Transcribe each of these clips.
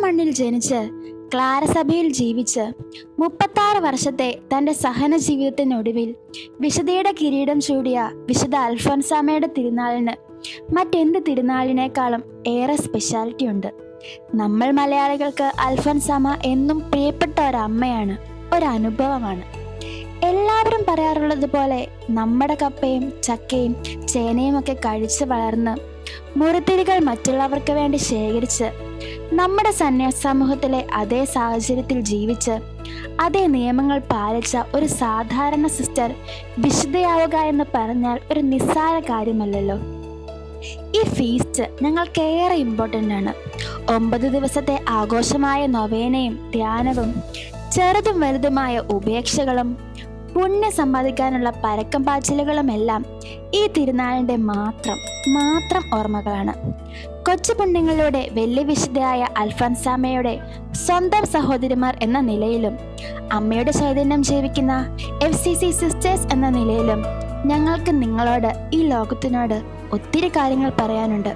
മണ്ണിൽ ജനിച്ച് ക്ലാരസഭയിൽ ജീവിച്ച് മുപ്പത്താറ് വർഷത്തെ തന്റെ സഹന ജീവിതത്തിനൊടുവിൽ വിശുദ്ധയുടെ കിരീടം ചൂടിയ വിശുദ്ധ അൽഫോൻസാമയുടെ തിരുനാളിന് മറ്റെന്ത് തിരുനാളിനേക്കാളും ഏറെ സ്പെഷ്യാലിറ്റി ഉണ്ട്. നമ്മൾ മലയാളികൾക്ക് അൽഫോൻസാമ എന്നും പ്രിയപ്പെട്ട ഒരമ്മയാണ് ഒരനുഭവമാണ്. എല്ലാവരും പറയാറുള്ളത് പോലെ നമ്മുടെ കപ്പയും ചക്കയും ചേനയും ഒക്കെ കഴിച്ച് വളർന്ന് മുറിത്തിരികൾ മറ്റുള്ളവർക്ക് വേണ്ടി ശേഖരിച്ച് നമ്മുടെ സന്യാസ സമൂഹത്തിലെ അതേ സാഹചര്യത്തിൽ ജീവിച്ച് അതേ നിയമങ്ങൾ പാലിച്ച ഒരു സാധാരണ സിസ്റ്റർ വിശുദ്ധയാവുക എന്ന് പറഞ്ഞാൽ ഒരു നിസ്സാര കാര്യമല്ലല്ലോ. ഈ ഫീസ്റ്റ് ഞങ്ങൾക്കേറെ ഇമ്പോർട്ടന്റ് ആണ്. ഒമ്പത് ദിവസത്തെ ആഘോഷമായ നൊവേനയും ധ്യാനവും ചെറുതും വലുതുമായ ഉപേക്ഷകളും പുണ്യം സമ്പാദിക്കാനുള്ള പരക്കം പാച്ചിലുകളുമെല്ലാം ഈ തിരുനാളിന്റെ മാത്രം മാത്രം ഓർമ്മകളാണ്. കൊച്ചു പുണ്യങ്ങളിലൂടെ വലിയ വിശുദ്ധയായ അൽഫൻസാമയുടെ സ്വന്തം സഹോദരിമാർ എന്ന നിലയിലും അമ്മയുടെ ചൈതന്യം ജീവിക്കുന്ന എഫ് സി സി സിസ്റ്റേഴ്സ് എന്ന നിലയിലും ഞങ്ങൾക്ക് നിങ്ങളോട് ഈ ലോകത്തിനോട് ഒത്തിരി കാര്യങ്ങൾ പറയാനുണ്ട്.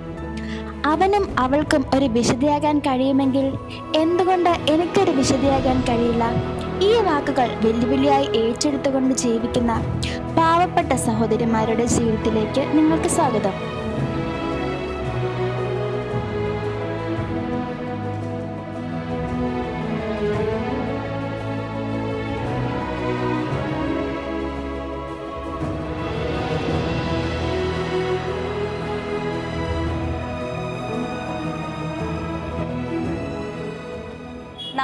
അവനും അവൾക്കും ഒരു വിശുദ്ധിയാകാൻ കഴിയുമെങ്കിൽ എന്തുകൊണ്ട് എനിക്കൊരു വിശുദ്ധിയാകാൻ കഴിയില്ല? ഈ വാക്കുകൾ വെല്ലുവിളിയായി ഏറ്റെടുത്തുകൊണ്ട് ജീവിക്കുന്ന പാവപ്പെട്ട സഹോദരിമാരുടെ ജീവിതത്തിലേക്ക് നിങ്ങൾക്ക് സ്വാഗതം.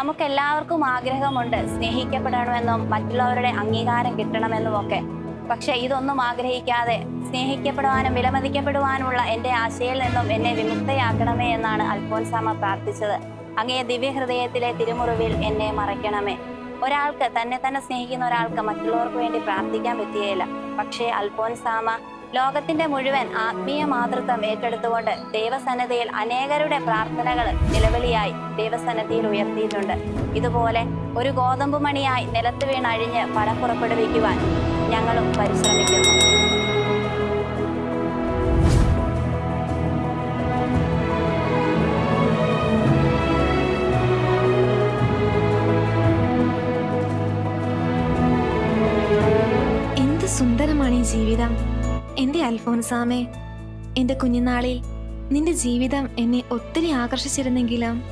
നമുക്കെല്ലാവർക്കും ആഗ്രഹമുണ്ട് സ്നേഹിക്കപ്പെടണമെന്നും മറ്റുള്ളവരുടെ അംഗീകാരം കിട്ടണമെന്നും ഒക്കെ പക്ഷെ ഇതൊന്നും ആഗ്രഹിക്കാതെ സ്നേഹിക്കപ്പെടുവാനും വിലമതിക്കപ്പെടുവാനുമുള്ള എന്റെ ആശയിൽ നിന്നും എന്നെ വിമുക്തയാക്കണമേ എന്നാണ് അൽഫോൻസാമ പ്രാർത്ഥിച്ചത്. അങ്ങേ ദിവ്യഹൃദയത്തിലെ തിരുമുറിവിൽ എന്നെ മറയ്ക്കണമേ. ഒരാൾക്ക് തന്നെ തന്നെ സ്നേഹിക്കുന്ന ഒരാൾക്ക് മറ്റുള്ളവർക്ക് വേണ്ടി പ്രാർത്ഥിക്കാൻ പറ്റുകയില്ല. പക്ഷേ അൽഫോൻസാമ ലോകത്തിന്റെ മുഴുവൻ ആത്മീയ മാതൃത്വം ഏറ്റെടുത്തുകൊണ്ട് ദൈവസന്നദ്ധയിൽ അനേകരുടെ പ്രാർത്ഥനകൾ നിലവിളിയായി ദൈവസന്നദ്ധിയിൽ ഉയർത്തിയിട്ടുണ്ട്. ഇതുപോലെ ഒരു ഗോതമ്പ് മണിയായി നിലത്ത് വീണഴിഞ്ഞ് ഫലം പുറപ്പെടുവിക്കുവാൻ ഞങ്ങളും പരിശ്രമിക്കുന്നു. എന്ത് സുന്ദരമാണ് ഈ ജീവിതം. എന്റെ അൽഫോൻസാമേ എന്റെ കുഞ്ഞുനാളിൽ നിന്റെ ജീവിതം എന്നെ ഒത്തിരി ആകർഷിച്ചിരുന്നെങ്കിലും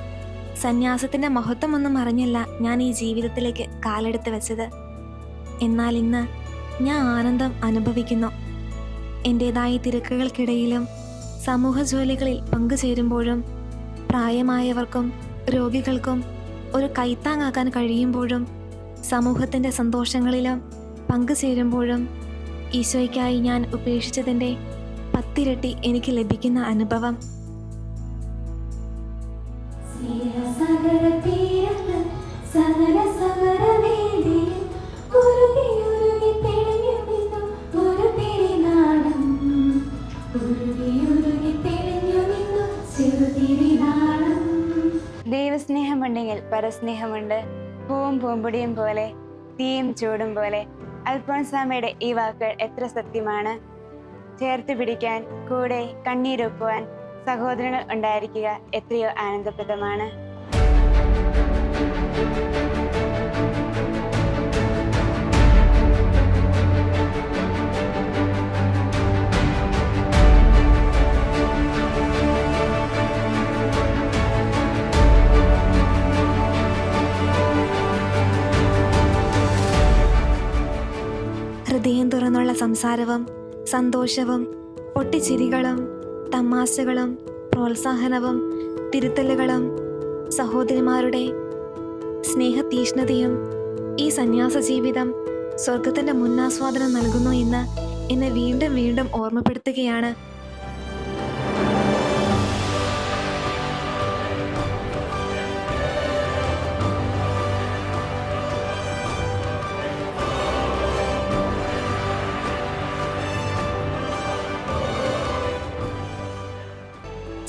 സന്യാസത്തിന്റെ മഹത്വമൊന്നും അറിഞ്ഞല്ല ഞാൻ ഈ ജീവിതത്തിലേക്ക് കാലെടുത്ത് വെച്ചത്. എന്നാൽ ഇന്ന് ഞാൻ ആനന്ദം അനുഭവിക്കുന്നു. എന്റെതായ തിരക്കുകൾക്കിടയിലും സമൂഹ ജോലികളിൽ പങ്കുചേരുമ്പോഴും പ്രായമായവർക്കും രോഗികൾക്കും ഒരു കൈത്താങ്ങാക്കാൻ കഴിയുമ്പോഴും സമൂഹത്തിന്റെ സന്തോഷങ്ങളിലും പങ്കുചേരുമ്പോഴും ഈശോയ്ക്കായി ഞാൻ ഉപേക്ഷിച്ചതിന്റെ പത്തിരട്ടി എനിക്ക് ലഭിക്കുന്ന അനുഭവം. ദൈവസ്നേഹമുണ്ടെങ്കിൽ പരസ്നേഹമുണ്ട്. പൂവും പൂമ്പൊടിയും പോലെ തീയും ചൂടും പോലെ അൽഫോൻസാമയുടെ ഈ വാക്കുകൾ എത്ര സത്യമാണ്? ചേർത്ത് പിടിക്കാൻ കൂടെ കണ്ണീരൊപ്പുവാൻ സഹോദരങ്ങൾ ഉണ്ടായിരിക്കുക എത്രയോ ആനന്ദപ്രദമാണ്. ഹൃദയം തുറന്നുള്ള സംസാരവും സന്തോഷവും പൊട്ടിച്ചിരികളും തമാശകളും പ്രോത്സാഹനവും തിരുത്തലുകളും സഹോദരിമാരുടെ സ്നേഹതീഷ്ണതയും ഈ സന്യാസ ജീവിതം സ്വർഗത്തിന്റെ മുന്നാസ്വാദനം നൽകുന്നു എന്ന് എന്നെ വീണ്ടും വീണ്ടും ഓർമ്മപ്പെടുത്തുകയാണ്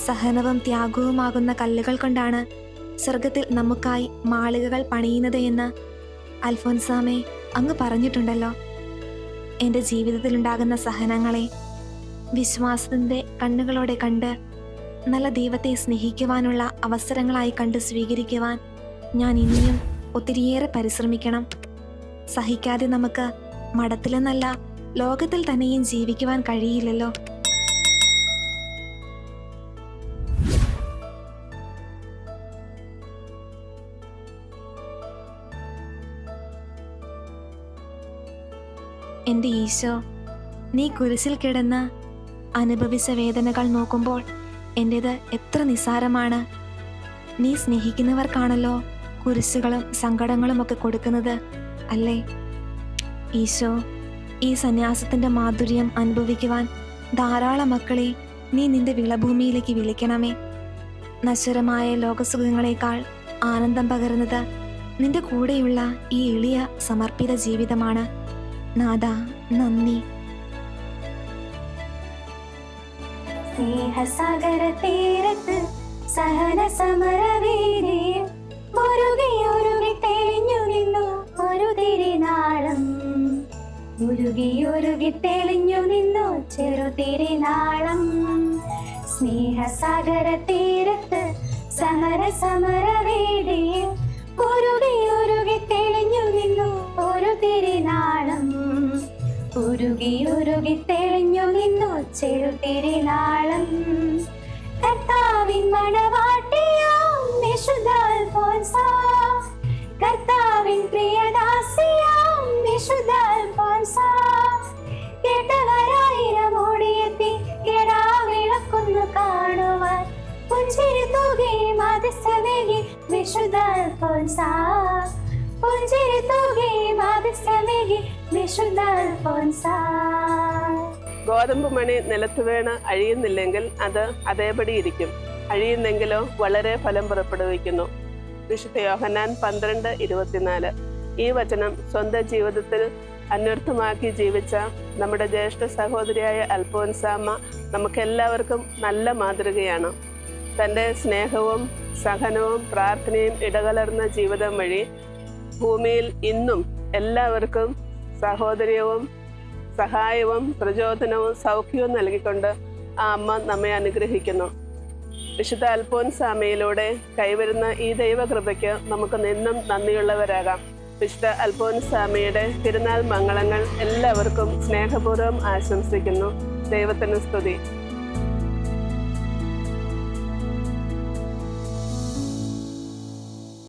സഹനവും ത്യാഗവുമാകുന്ന കല്ലുകൾ കൊണ്ടാണ് സ്വർഗത്തിൽ നമുക്കായി മാളികകൾ പണിയുന്നത് എന്ന് അൽഫോൻസാമെ അങ്ങ് പറഞ്ഞിട്ടുണ്ടല്ലോ. എന്റെ ജീവിതത്തിലുണ്ടാകുന്ന സഹനങ്ങളെ വിശ്വാസത്തിന്റെ കണ്ണുകളോടെ കണ്ട് നല്ല ദൈവത്തെ സ്നേഹിക്കുവാനുള്ള അവസരങ്ങളായി കണ്ട് സ്വീകരിക്കുവാൻ ഞാൻ ഇനിയും ഒത്തിരിയേറെ പരിശ്രമിക്കണം. സഹിക്കാതെ നമുക്ക് മഠത്തിലെന്നല്ല ലോകത്തിൽ തന്നെയും ജീവിക്കുവാൻ കഴിയില്ലല്ലോ. എന്റെ ഈശോ നീ കുരിശിൽ കിടന്ന് അനുഭവിച്ച വേദനകൾ നോക്കുമ്പോൾ എന്റേത് എത്ര നിസ്സാരമാണ്. നീ സ്നേഹിക്കുന്നവർക്കാണല്ലോ കുരിശുകളും സങ്കടങ്ങളും ഒക്കെ കൊടുക്കുന്നത് അല്ലേ? ഈശോ ഈ സന്യാസത്തിന്റെ മാധുര്യം അനുഭവിക്കുവാൻ ധാരാളം മക്കളെ നീ നിന്റെ വിളഭൂമിയിലേക്ക് വിളിക്കണമേ. നശ്വരമായ ലോകസുഖങ്ങളെക്കാൾ ആനന്ദം പകരുന്നത് നിന്റെ കൂടെയുള്ള ഈ എളിയ സമർപ്പിത ജീവിതമാണ്. നാദ നന്ദി. സ്നേഹസാഗര തീരത്ത് സഹന ഉരുകി തെളിഞ്ഞു നിന്നു ഒരു തിരിനാളം ഉരുകി തെളിഞ്ഞു നിന്നു ചെറു തിരിനാളം സ്നേഹസാഗര തീരത്ത് സഹന സമരവേദിയിൽ ഉരുകി ഉരുകി ഉരുകി തെളിഞ്ഞു നിന്നു ചെറുതിരിനാളം കർത്താവിൻ മണവാട്ടിയാം വിശുദ്ധ അൽഫോൻസ കർത്താവിൻ പ്രിയദാസിയാം വിശുദ്ധ അൽഫോൻസ കേട്ടവരായിരം ഓടിയെത്തി കെടാ വിളക്കുന്നു കാണുവാൻ. പുഞ്ചിരി തൂകയും അതിശമേകി വിശുദ്ധ അൽഫോൻസ പുഞ്ചിരി തൂകയും അതിശമേകി ഗോതമ്പ് മണി നിലത്ത് വീണ് അഴിയുന്നില്ലെങ്കിൽ അത് അതേപടി ഇരിക്കും അഴിയുന്നെങ്കിലോ വളരെ ഫലം പുറപ്പെടുവിക്കുന്നു. വിശുദ്ധ യോഹന്നാൻ പന്ത്രണ്ട് ഇരുപത്തിനാല്. ഈ വചനം സ്വന്തം ജീവിതത്തിൽ അന്വർത്ഥമാക്കി ജീവിച്ച നമ്മുടെ ജ്യേഷ്ഠ സഹോദരിയായ അൽഫോൻസാമ്മ നമുക്കെല്ലാവർക്കും നല്ല മാതൃകയാണ്. തന്റെ സ്നേഹവും സഹനവും പ്രാർത്ഥനയും ഇടകലർന്ന ജീവിതം വഴി ഭൂമിയിൽ ഇന്നും എല്ലാവർക്കും സഹോദര്യവും സഹായവും പ്രചോദനവും സൗഖ്യവും നൽകിക്കൊണ്ട് ആ അമ്മ നമ്മെ അനുഗ്രഹിക്കുന്നു. വിശുദ്ധ അൽഫോൻസാമയിലൂടെ കൈവരുന്ന ഈ ദൈവകൃപയ്ക്ക് നമുക്ക് നിന്നും നന്ദിയുള്ളവരാകാം. വിശുദ്ധ അൽഫോൻസാമയുടെ തിരുനാൾ മംഗളങ്ങൾ എല്ലാവർക്കും സ്നേഹപൂർവം ആശംസിക്കുന്നു. ദൈവത്തിന് സ്തുതി.